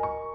you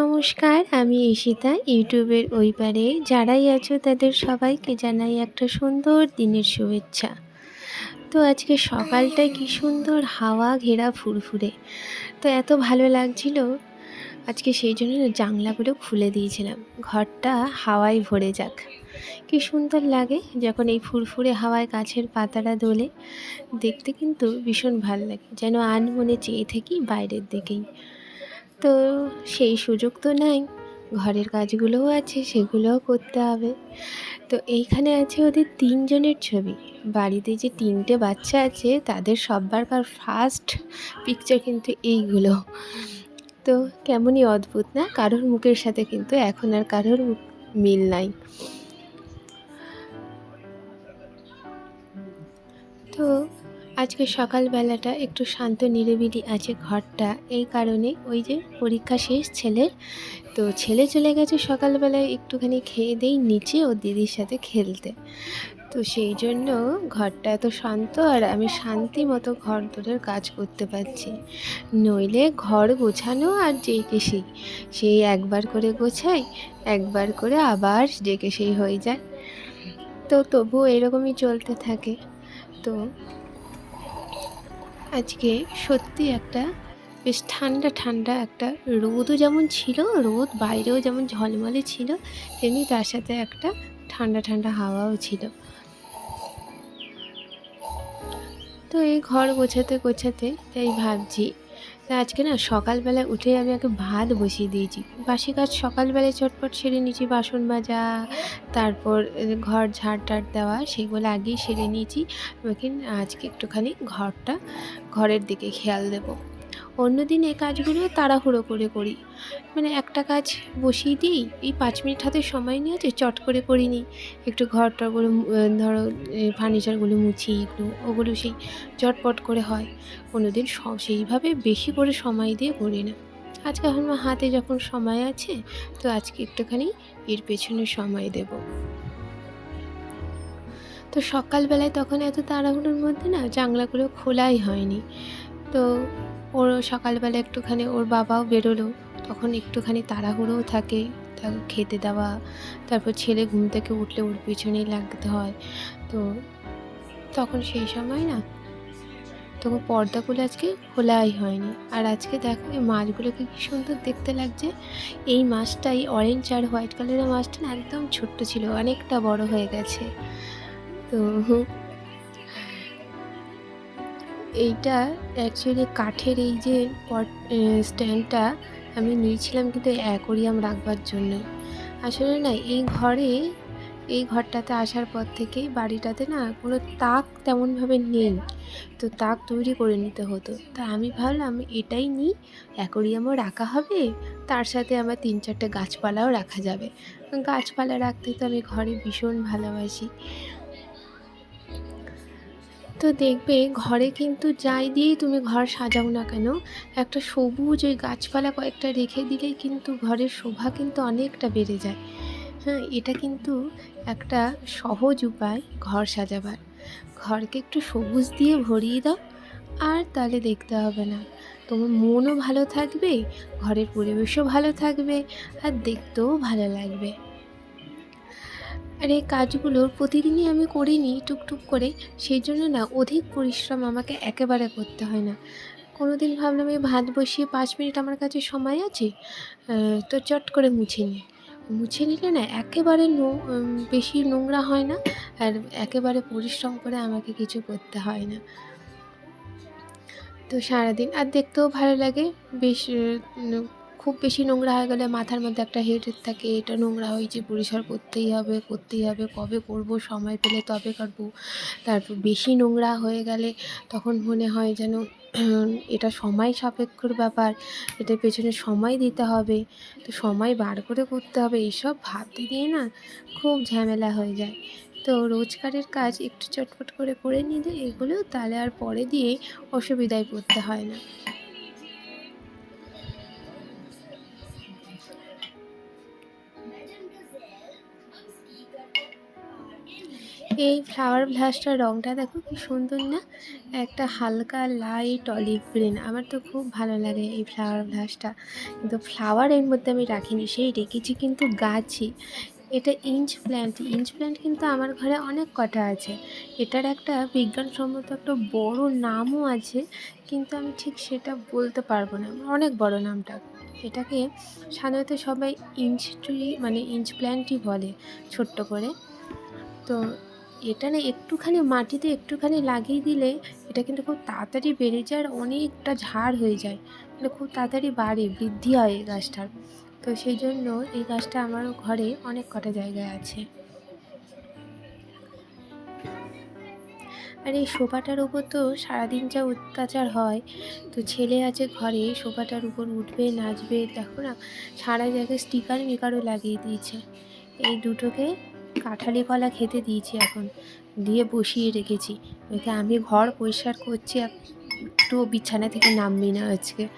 নমস্কার, আমি ঈশিতা। ইউটিউবের ওই পারে যারাই আছো তাদের সবাইকে জানাই একটা সুন্দর দিনের শুভেচ্ছা। তো আজকে সকালটায় কি সুন্দর, হাওয়া ঘেরা ফুরফুরে। তো এত ভালো লাগছিল, আজকে সেই জন্য জানলাগুলো খুলে দিয়েছিলাম। ঘরটা হাওয়ায় ভরে যাক। কি সুন্দর লাগে যখন এই ফুরফুরে হাওয়ায় গাছের পাতাটা দোলে। দেখতে কিন্তু ভীষণ ভালো লাগে, যেন আনমনে চেয়ে থাকি বাইরের দিকেই। তো সেই সুযোগ তো নাই। ঘরের কাজগুলোও আছে, সেগুলোও করতে হবে। তো এইখানে আছে ওদের তিনজনের ছবি। বাড়িতে যে তিনটে বাচ্চা আছে, তাদের সব্বারকার ফার্স্ট পিকচার কিন্তু এইগুলো। তো কেমনই অদ্ভুত না? কারোর মুখের সাথে কিন্তু এখন আর কারোর মিল নাই। তো আজকে সকালবেলাটা একটু শান্ত, নিরিবিলি আছে ঘরটা। এই কারণে ওই যে পরীক্ষা শেষ, ছেলের। তো ছেলে চলে গেছে সকালবেলায়, একটুখানি খেয়ে দেই, নিচে ও দিদির সাথে খেলতে। তো সেই জন্য ঘরটা এত শান্ত, আর আমি শান্তি মতো ঘর দোরের কাজ করতে পারছি। নইলে ঘর গোছানো আর যেকে সেই সেই একবার করে গোছাই, একবার করে আবার যেকে সেই হয়ে যায়। তো তবুও এরকমই চলতে থাকে। তো আজকে সত্যি একটা বেশ ঠান্ডা ঠান্ডা একটা রোদও যেমন ছিল, রোদ বাইরেও যেমন ঝলমলে ছিল, তেমনি তার সাথে একটা ঠান্ডা ঠান্ডা হাওয়াও ছিল। তো এই ঘর গোছাতে গোছাতে তাই ভাবছি তা আজকে না সকালবেলায় উঠে আমি আগে ভাত বসিয়ে দিয়েছি। বাসি কাজ সকালবেলায় চটপট সেরে নিয়েছি, বাসন মাজা, তারপর ঘর ঝাড় টাড় দেওয়া, সেগুলো আগেই সেরে নিয়েছি। আজকে একটুখানি ঘরটা, ঘরের দিকে খেয়াল দেবো। অন্য দিন এই কাজগুলো তাড়াহুড়ো করে করি। মানে একটা কাজ বসিয়ে দিই, এই পাঁচ মিনিট হাতে সময় নিয়ে আছে চট করে করি নি। একটু ঘর টরগুলো ধরো ফার্নিচারগুলো মুছি একটু ওগুলো সেই চটপট করে হয়। কোনো দিন সব সেইভাবে বেশি করে সময় দিয়ে করি না। আজকে আমার হাতে যখন সময় আছে, তো আজকে একটুখানি এর পেছনে সময় দেব। তো সকালবেলায় তখন এত তাড়াহুড়োর মধ্যে না, জানলাগুলো খোলাই হয়নি। তো ওর সকালবেলা একটুখানি ওর বাবাও বেরোলো, তখন একটুখানি তাড়াহুড়োও থাকে তাকে খেতে দেওয়া, তারপর ছেলে ঘুম থেকে উঠলে ওর পিছনেই লাগতে হয়। তো তখন সেই সময় না তখন পর্দাগুলো আজকে খোলাই হয়নি। আর আজকে দেখো এই মাছগুলোকে কী সুন্দর দেখতে লাগছে। এই মাছটাই অরেঞ্জ আর হোয়াইট কালারের মাছটা না একদম ছোট্ট ছিল, অনেকটা বড় হয়ে গেছে। তো এইটা অ্যাকচুয়ালি কাঠের এই যে পট স্ট্যান্ডটা আমি নিয়েছিলাম কিন্তু অ্যাকোরিয়াম রাখবার জন্য। আসলে না, এই ঘরে, এই ঘরটাতে আসার পর থেকে বাড়িটাতে না কোনো তাক তেমনভাবে নেই। তো তাক তৈরি করে নিতে হতো। তা আমি ভাবলাম, এটাই নিই অ্যাকোরিয়ামও রাখা হবে, তার সাথে আমার তিন চারটে গাছপালাও রাখা যাবে। গাছপালা রাখতে তো আমি ঘরে ভীষণ ভালোবাসি। তো দেখবে ঘরে কিন্তু যাই দিয়েই তুমি ঘর সাজাও না কেন, একটা সবুজ ওই গাছপালা কয়েকটা রেখে দিলেই কিন্তু ঘরের শোভা কিন্তু অনেকটা বেড়ে যায়। হ্যাঁ এটা কিন্তু একটা সহজ উপায় ঘর সাজাবার। ঘরকে একটু সবুজ দিয়ে ভরিয়ে দাও, আর তাহলে দেখতে হবে না। তোমার মনও ভালো থাকবে, ঘরের পরিবেশও ভালো থাকবে, আর দেখতেও ভালো লাগবে। আর এই কাজগুলো প্রতিদিনই আমি করি নিই টুকটুক করে, সেই জন্য না অধিক পরিশ্রম আমাকে একেবারে করতে হয় না। কোনো দিন ভাবলাম এই ভাত বসিয়ে পাঁচ মিনিট আমার কাছে সময় আছে তো চট করে মুছে নিই। মুছে নিলে না একেবারে বেশি নোংরা হয় না আর একেবারে পরিশ্রম করে আমাকে কিছু করতে হয় না। তো সারাদিন আর দেখতেও ভালো লাগে, বেশ খুব বেশি নোংরা হয়ে গেলে মাথার মধ্যে একটা হেডেক থাকে, এটা নোংরা হয়েছে পরিষ্কার করতেই হবে করতেই হবে, কবে করব, সময় পেলে তবে করব। তারপর বেশি নোংরা হয়ে গেলে তখন মনে হয় যেন এটা সময় সাপেক্ষর ব্যাপার, এটার পেছনে সময় দিতে হবে, তো সময় বার করে করতে হবে, এইসব ভাবতে দিয়ে না খুব ঝামেলা হয়ে যায়। তো রোজগারের কাজ একটু চটপট করে করে নিলে এগুলো তাহলে আর পরে দিয়ে অসুবিধায় পড়তে হয় না। এই ফ্লাওয়ার ভ্লাসটার রঙটা দেখো কি সুন্দর না? একটা হালকা লাইট অলিভ গ্রিন আমার তো খুব ভালো লাগে এই ফ্লাওয়ার ভ্লাসটা কিন্তু ফ্লাওয়ার এর মধ্যে আমি রাখিনি, সেই রেখেছি কিন্তু গাছই এটা ইঞ্চ প্ল্যান্ট ইঞ্চ প্ল্যান্ট কিন্তু আমার ঘরে অনেক কটা আছে। এটার একটা বিজ্ঞানসম্মত একটা বড় নামও আছে, কিন্তু আমি ঠিক সেটা বলতে পারব না। অনেক বড় নামটা। এটাকে সাধারণত সবাই ইঞ্চ ট্রি মানে ইঞ্চ প্ল্যান্টই বলে, ছোট্ট করে। তো এটা না একটুখানি মাটিতে একটুখানি লাগিয়ে দিলে এটা কিন্তু খুব তাড়াতাড়ি বেড়ে যায় আর অনেকটা ঝাড় হয়ে যায়। মানে খুব তাড়াতাড়ি বাড়ে, বৃদ্ধি হয় এই গাছটার। তো সেই জন্য এই গাছটা আমার ঘরে অনেক কটা জায়গায় আছে। আর এই সোফাটার উপর তো সারাদিন যা অত্যাচার হয়, তো ছেলে আছে ঘরে সোফাটার উপর উঠবে, নাচবে, দেখো না, সারা জায়গায় স্টিকার মেকারও লাগিয়ে দিয়েছে। এই দুটোকে কাঁঠালি কলা খেতে দিয়েছি এখন, দিয়ে বসিয়ে রেখেছি। ওকে আমি ঘর পরিষ্কার করছি, একটু বিছানা থেকে নামবি না আজকে,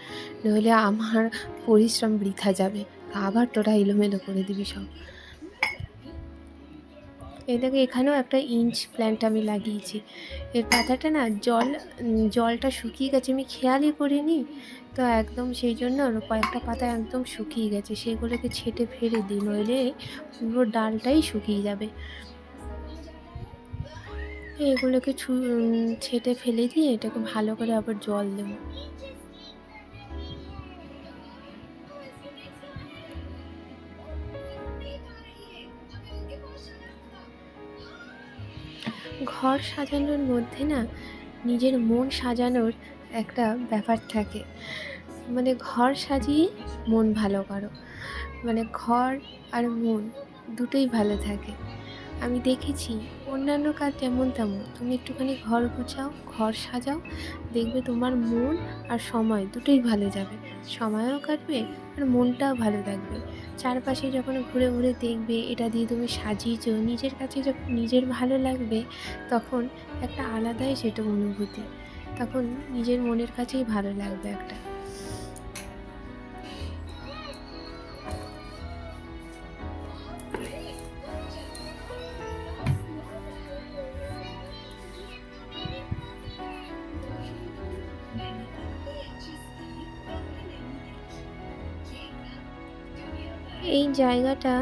নইলে আমার পরিশ্রম বৃথা যাবে। আবার তোরা এলোমেলো করে দিবি সব। এই দেখো, এখানেও একটা ইঞ্চ প্ল্যান্ট আমি লাগিয়েছি। এর পাতাটা না, জল, জলটা শুকিয়ে গেছে, আমি খেয়ালই করিনি। তো একদম সেই জন্য কয়েকটা পাতা একদম শুকিয়ে গেছে। সেগুলোকে ছেটে ফেলে দিই, নইলে পুরো ডালটাই শুকিয়ে যাবে। এগুলোকে ছেটে ফেলে দিয়ে এটাকে ভালো করে আবার জল দেবো। ঘর সাজানোর মধ্যে না নিজের মন সাজানোর একটা ব্যাপার থাকে। মানে ঘর সাজিয়ে মন ভালো করো। মানে ঘর আর মন দুটোই ভালো থাকে। আমি দেখেছি অন্যান্য কাজ যেমন তেমন। তুমি একটুখানি ঘর গুছাও, ঘর সাজাও, দেখবে তোমার মন আর সময় দুটোই ভালো যাবে। সময়ও কাটবে আর মনটাও ভালো থাকবে। চারপাশে যখন ঘুরে ঘুরে দেখবে, এটা দিয়ে তুমি সাজিয়েছো, নিজের কাছে যখন নিজের ভালো লাগবে, তখন একটা আলাদাই সেটা অনুভূতি। তখন নিজের মনের কাছেই ভালো লাগবে একটা। এই জায়গাটা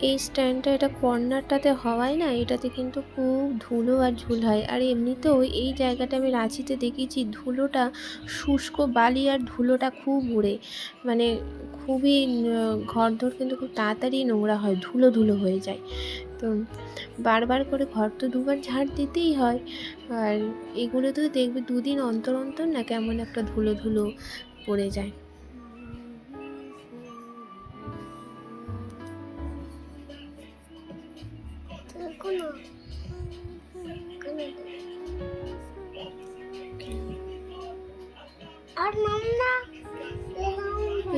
এই স্ট্যান্ডটা, এটা কর্নারটাতে হওয়ায় না, এটাতে কিন্তু খুব ধুলো আর ঝুল হয়। আর এমনিতেও এই জায়গাটা আমি রাঁচিতে দেখেছি, ধুলোটা শুষ্ক বালি আর ধুলোটা খুব উড়ে। মানে খুবই ঘরদোর কিন্তু খুব তাড়াতাড়ি নোংরা হয়, ধুলো ধুলো হয়ে যায়। তো বারবার করে ঘর তো দুবার ঝাড় দিতেই হয়। আর এগুলো তো দেখবে দুদিন অন্তর অন্তর না কেমন একটা ধুলো ধুলো পড়ে যায়।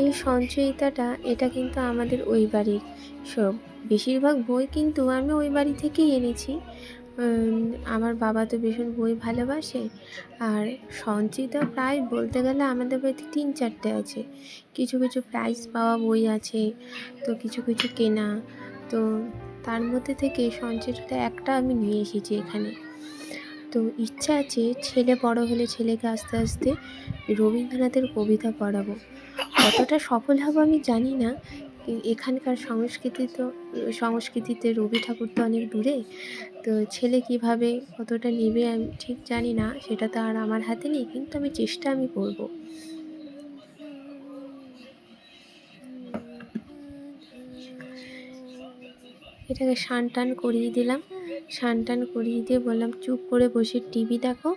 এই সঞ্চয়িতাটা, এটা কিন্তু আমাদের ওই বাড়ির সব। বেশিরভাগ বই কিন্তু আমি ওই বাড়ি থেকেই এনেছি। আমার বাবা তো ভীষণ বই ভালোবাসে। আর সঞ্চিতা প্রায় বলতে গেলে আমাদের বাড়িতে তিন চারটে আছে। কিছু কিছু প্রাইজ পাওয়া বই আছে, তো কিছু কিছু কেনা। তো তার মধ্যে থেকে সঞ্চিতাটা একটা আমি নিয়ে এসেছি এখানে। তো ইচ্ছা আছে ছেলে বড় হলে ছেলেকে আস্তে আস্তে রবীন্দ্রনাথের কবিতা পড়াবো। কতটা সফল হব আমি জানি না এখানকার সংস্কৃতি তো, সংস্কৃতিতে রবি ঠাকুর তো অনেক দূরে, তো ছেলে কীভাবে কতটা নেবে আমি ঠিক জানি না, সেটা তো আর আমার হাতে নেই, কিন্তু আমি চেষ্টা আমি করব। এটাকে সান টান করিয়ে দিলাম। স্নান টান করিয়ে দিয়ে বললাম, চুপ করে বসে টিভি দেখো,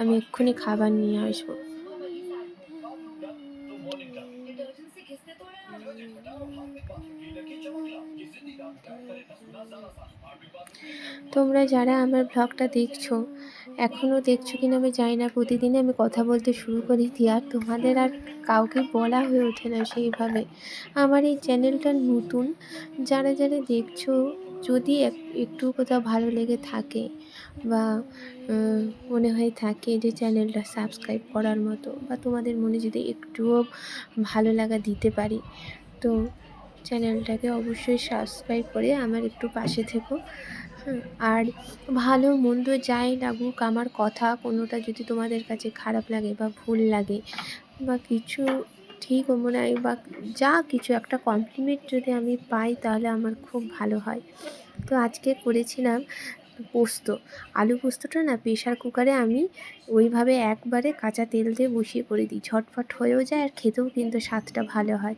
আমি এক্ষুনি খাবার নিয়ে আসব। তোমরা যারা আমার ব্লগটা দেখছ এখনও দেখছ কিনা আমি জানি না, প্রতিদিনই আমি কথা বলতে শুরু করি দিয়ে, আর তোমাদের আর কাউকে বলা হয়ে ওঠে না সেইভাবে। আমার এই চ্যানেলটা নতুন, যারা যারা দেখছ যদি এক- একটু কোথাও ভালো লেগে থাকে বা মনে হয়ে থাকে যে চ্যানেলটা সাবস্ক্রাইব করার মতো বা তোমাদের মনে যদি একটুও ভালো লাগা দিতে পারি, তো চ্যানেলটাকে অবশ্যই সাবস্ক্রাইব করে আমার একটু পাশে থেকো। আর ভালো মন্দ যাই লাগুক, আমার কথা কোনোটা যদি তোমাদের কাছে খারাপ লাগে বা ভুল লাগে বা কিছু ঠিক মনে হয় বা যা কিছু একটা কমপ্লিমেন্ট যদি আমি পাই তাহলে আমার খুব ভালো হয়। তো আজকে করেছিলাম পোস্ত। আলু পোস্তটা না প্রেশার কুকারে আমি ওইভাবে একবারে কাঁচা তেল দিয়ে বসিয়ে করে দিই। ঝটফট হয়েও যায় আর খেতেও কিন্তু স্বাদটা ভালো হয়।